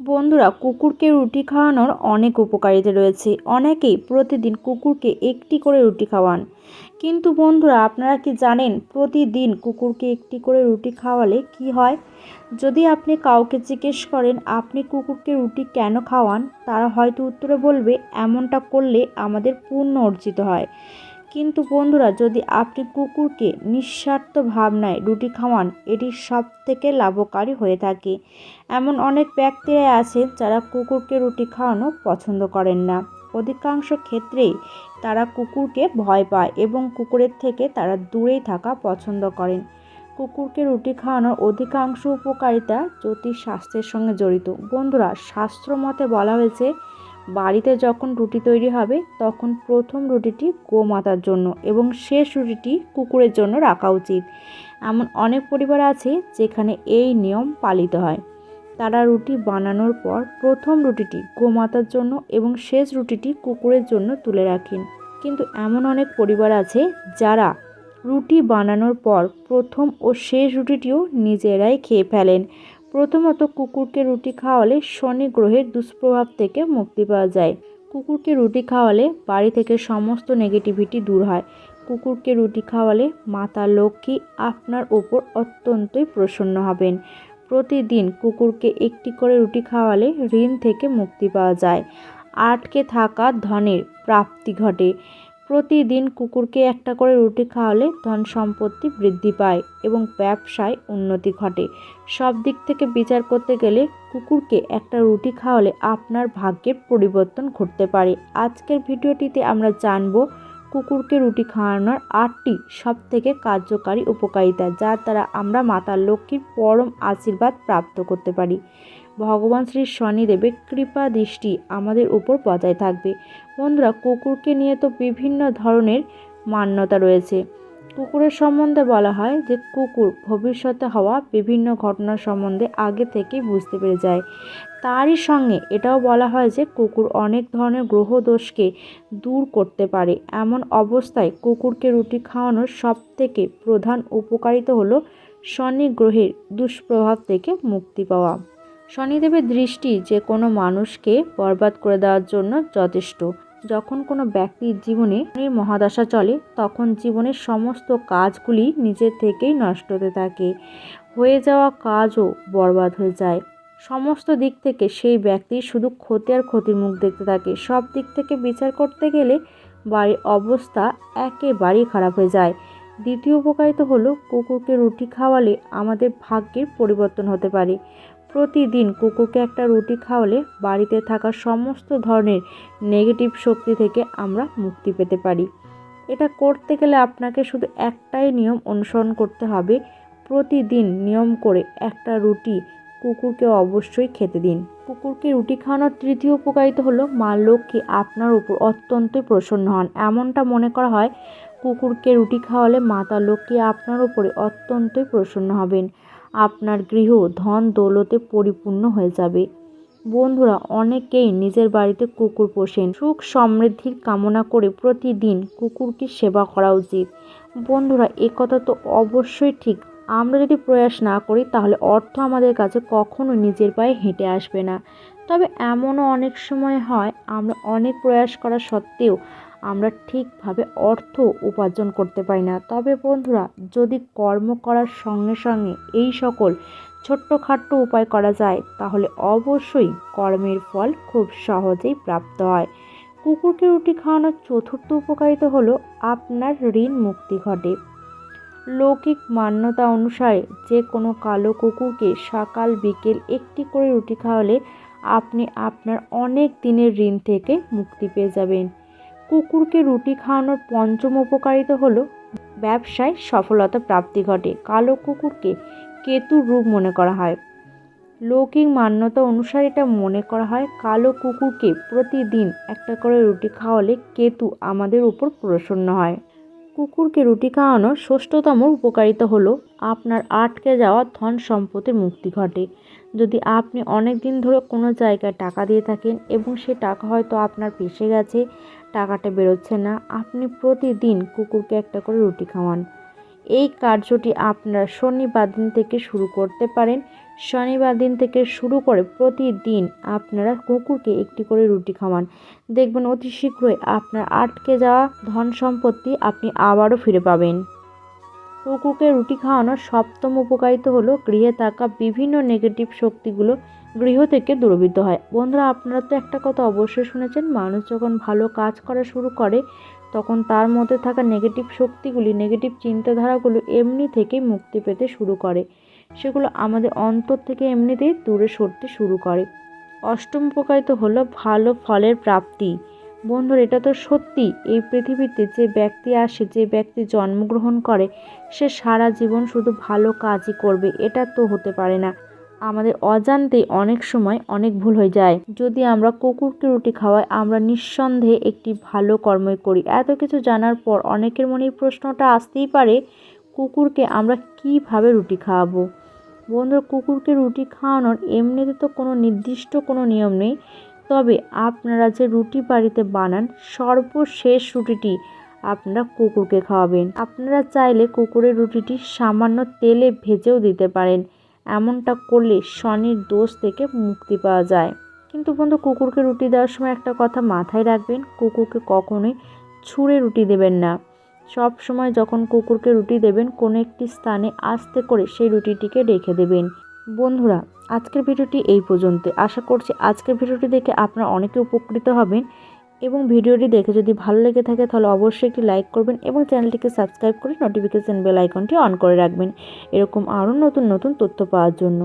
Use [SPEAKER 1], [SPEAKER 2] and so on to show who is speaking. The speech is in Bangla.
[SPEAKER 1] বন্ধুরা, কুকুরকে রুটি খাওয়ানোর অনেক উপকারিতা রয়েছে। অনেকেই প্রতিদিন কুকুরকে একটি করে রুটি খাওয়ান। কিন্তু বন্ধুরা, আপনারা কি জানেন প্রতিদিন কুকুরকে একটি করে রুটি খাওয়ালে কি হয়? যদি আপনি কাউকে জিজ্ঞেস করেন, আপনি কুকুরকে রুটি কেন খাওয়ান? তারা হয়তো উত্তরে বলবে, এমনটা করলে আমাদের পূর্ণ অর্জিত হয়। কিন্তু বন্ধুরা, যদি আপনি কুকুরকে নিঃস্বার্থ ভাবনায় রুটি খাওয়ান, এটি সব থেকে লাভকারী হয়ে থাকে। এমন অনেক ব্যক্তিরাই আছেন যারা কুকুরকে রুটি খাওয়ানো পছন্দ করেন না। অধিকাংশ ক্ষেত্রেই তারা কুকুরকে ভয় পায় এবং কুকুরের থেকে তারা দূরেই থাকা পছন্দ করেন। কুকুরকে রুটি খাওয়ানোর অধিকাংশ উপকারিতা জ্যোতিষ স্বাস্থ্যের সঙ্গে জড়িত। বন্ধুরা, শাস্ত্র মতে বলা হয়েছে বাড়িতে যখন রুটি তৈরি হবে, তখন প্রথম রুটিটি গোমাতার জন্য এবং শেষ রুটিটি কুকুরের জন্য রাখা উচিত। এমন অনেক পরিবার আছে যেখানে এই নিয়ম পালিত হয়। তারা রুটি বানানোর পর প্রথম রুটিটি গোমাতার জন্য এবং শেষ রুটিটি কুকুরের জন্য তুলে রাখেন। কিন্তু এমন অনেক পরিবার আছে যারা রুটি বানানোর পর প্রথম ও শেষ রুটিটিও নিজেরাই খেয়ে ফেলেন। প্রথমত কুকুরকে রুটি খাওয়ালে শনি গ্রহের দুষ্প্রভাব থেকে মুক্তি পাওয়া যায়। কুকুরকে রুটি খাওয়ালে বাড়ি থেকে সমস্ত নেগেটিভিটি দূর হয়। কুকুরকে রুটি খাওয়ালে মাতা লক্ষ্মী আপনার ওপর অত্যন্তই প্রসন্ন হবেন। প্রতিদিন কুকুরকে একটি করে রুটি খাওয়ালে ঋণ থেকে মুক্তি পাওয়া যায়। আটকে থাকা ধনের প্রাপ্তি ঘটে। প্রতিদিন কুকুরকে একটা করে রুটি খাওয়ালে ধন সম্পত্তি বৃদ্ধি পায় এবং ব্যবসায় উন্নতি ঘটে। সব দিক থেকে বিচার করতে গেলে কুকুরকে একটা রুটি খাওয়ালে আপনার ভাগ্যের পরিবর্তন ঘটতে পারে। আজকের ভিডিওটিতে আমরা জানব কুকুরকে রুটি খাওয়ানোর আটটি সব থেকে কার্যকারী উপকারিতা যার দ্বারা আমরা মাতা লক্ষ্মীর পরম আশীর্বাদ প্রাপ্ত করতে পারি। ভগবান শ্রী শনিদেবের কৃপা দৃষ্টি আমাদের উপর বজায় থাকবে। বন্ধুরা, কুকুরকে নিয়ে তো বিভিন্ন ধরনের মান্যতা রয়েছে। কুকুরের সম্বন্ধে বলা হয় যে, কুকুর ভবিষ্যতে হওয়া বিভিন্ন ঘটনা সম্বন্ধে আগে থেকেই বুঝতে পেরে যায়। তারই সঙ্গে এটাও বলা হয় যে, কুকুর অনেক ধরনের গ্রহ দোষকে দূর করতে পারে। এমন অবস্থায় কুকুরকে রুটি খাওয়ানোর সব থেকে প্রধান উপকারিতা হলো শনি গ্রহের দুষ্প্রভাব থেকে মুক্তি পাওয়া। শনিদেবের দৃষ্টি যে কোনো মানুষকে বরবাদ করে দেওয়ার জন্য যথেষ্ট। যখন কোনো ব্যক্তির জীবনে মহাদশা চলে, তখন জীবনের সমস্ত কাজগুলি নিজের থেকেই নষ্ট হতে থাকে। হয়ে যাওয়া কাজও বরবাদ হয়ে যায়। সমস্ত দিক থেকে সেই ব্যক্তি শুধু ক্ষতি আর ক্ষতির মুখ দেখতে থাকে। সব দিক থেকে বিচার করতে গেলে বাড়ির অবস্থা একেবারেই খারাপ হয়ে যায়। দ্বিতীয় উপকারিতা হলো কুকুরকে রুটি খাওয়ালে আমাদের ভাগ্যের পরিবর্তন হতে পারে। প্রতিদিন কুকুরকে একটা রুটি খাওয়ালে বাড়িতে থাকা সমস্ত ধরনের নেগেটিভ শক্তি থেকে আমরা মুক্তি পেতে পারি। এটা করতে গেলে আপনাকে শুধু একটাই নিয়ম অনুসরণ করতে হবে। প্রতিদিন নিয়ম করে একটা রুটি কুকুরকে অবশ্যই খেতে দিন। কুকুরকে রুটি খাওয়ানোর তৃতীয় উপকারিতা হলো মা লক্ষ্মী আপনার উপর অত্যন্তই প্রসন্ন হন। এমনটা মনে করা হয়, কুকুরকে রুটি খাওয়ালে মাতা লক্ষ্মী আপনার উপরে অত্যন্তই প্রসন্ন হবেন। আপনার গৃহ ধন দৌলতে পরিপূর্ণ হয়ে যাবে। বন্ধুরা, অনেকেই নিজের বাড়িতে কুকুর পোষেন। সুখ সমৃদ্ধির কামনা করে প্রতিদিন কুকুরকে সেবা করা উচিত। বন্ধুরা কথা তো অবশ্যই ঠিক। আমরা যদি প্রয়াস না করি, তাহলে অর্থ আমাদের কাছে কখনো নিজের পায়ে হেঁটে আসবে না। তবে এমনও অনেক সময় হয়, আমরা অনেক প্রয়াস করা সত্ত্বেও আমরা ঠিকভাবে অর্থ উপার্জন করতে পারি না। তবে বন্ধুরা, যদি কর্ম করার সঙ্গে সঙ্গে এই সকল ছোট্টখাট্ট উপায় করা যায়, তাহলে অবশ্যই কর্মের ফল খুব সহজেই প্রাপ্ত হয়। কুকুরকে রুটি খাওয়ানোর চতুর্থ উপকারিতা হলো আপনার ঋণ মুক্তি ঘটে। লৌকিক মান্যতা অনুসারে যে কোনো কালো কুকুরকে সকাল, বিকেল একটি করে রুটি খাওয়ালে আপনি আপনার অনেক দিনের ঋণ থেকে মুক্তি পেয়ে যাবেন। কুকুরকে রুটি খাওয়ানোর পঞ্চম উপকারিতা হলো ব্যবসায় সফলতা প্রাপ্তি ঘটে। কালো কুকুরকে কেতুর রূপ মনে করা হয়। লৌকিক মান্যতা অনুসারে এটা মনে করা হয়। কালো কুকুরকে প্রতিদিন একটা করে রুটি খাওয়ালে কেতু আমাদের উপর প্রসন্ন হয়। কুকুরকে রুটি খাওয়ানোর ষষ্ঠতম উপকারিতা হলো আপনার আটকে যাওয়া ধন সম্পদের মুক্তি ঘটে। যদি আপনি অনেক দিন ধরে কোনো জায়গায় টাকা দিয়ে থাকেন এবং সে টাকা হয়তো আপনার পেশে গেছে টাকাটা বেরোচ্ছে না। আপনি প্রতিদিন কুকুরকে একটা করে রুটি খাওয়ান। এই কার্যটি আপনারা শনিবার দিন থেকে শুরু করতে পারেন। শনিবার দিন থেকে শুরু করে প্রতিদিন আপনারা কুকুরকে একটি করে রুটি খাওয়ান। দেখবেন অতি শীঘ্রই আপনার আটকে যাওয়া ধন সম্পত্তি আপনি আবারও ফিরে পাবেন। কুকুরকে রুটি খাওয়ানোর সপ্তম উপকারিতা হলো গৃহে থাকা বিভিন্ন নেগেটিভ শক্তিগুলো গৃহ থেকে দূরবীত হয়। বন্ধুরা, আপনারা তো একটা কথা অবশ্যই শুনেছেন, মানুষ যখন ভালো কাজ করা শুরু করে, তখন তার মধ্যে থাকা নেগেটিভ শক্তিগুলি নেগেটিভ চিন্তাধারাগুলো এমনি থেকেই মুক্তি পেতে শুরু করে। সেগুলো আমাদের অন্তর থেকে এমনিতেই দূরে সরতে শুরু করে। অষ্টম উপকারিতা হলো ভালো ফলের প্রাপ্তি। বন্ধুরা, এটা তো সত্যি। এই পৃথিবীতে যে ব্যক্তি আসে, যে ব্যক্তি জন্মগ্রহণ করে, সে সারা জীবন শুধু ভালো কাজই করবে, এটা তো হতে পারে না। আমাদের অজান্তেই অনেক সময় অনেক ভুল হয়ে যায়। যদি আমরা কুকুরকে রুটি খাওয়াই, আমরা নিঃসন্দেহে একটি ভালো কর্মই করি। এত কিছু জানার পর অনেকের মনে এই প্রশ্নটা আসতেই পারে, কুকুরকে আমরা কীভাবে রুটি খাওয়াবো? বন্ধুরা, কুকুরকে রুটি খাওয়ানোর এমনিতে তো কোনো নির্দিষ্ট কোনো নিয়ম নেই। তবে আপনারা যে রুটি বাড়িতে বানান, সর্বশেষ রুটিটি আপনারা কুকুরকে খাওয়াবেন। আপনারা চাইলে কুকুরের রুটিটি সামান্য তেলে ভেজেও দিতে পারেন। এমনটা করলে শনির দোষ থেকে মুক্তি পাওয়া যায়। কিন্তু বন্ধু, কুকুরকে রুটি দেওয়ার সময় একটা কথা মাথায় রাখবেন, কুকুরকে কখনোই ছুঁড়ে রুটি দেবেন না। সব সময় যখন কুকুরকে রুটি দেবেন, কোনো একটি স্থানে আস্তে করে সেই রুটিটিকে রেখে দেবেন। বন্ধুরা, আজকের ভিডিওটি এই পর্যন্ত আশা করছি আজকের ভিডিওটি দেখে আপনারা অনেকে উপকৃত হবেন এবং ভিডিওটি দেখে যদি ভালো লেগে থাকে তাহলে অবশ্যই একটি লাইক করবেন এবং চ্যানেলটিকে সাবস্ক্রাইব করে নোটিফিকেশান বেল আইকনটি অন করে রাখবেন। এরকম আরও নতুন নতুন তথ্য পাওয়ার জন্য।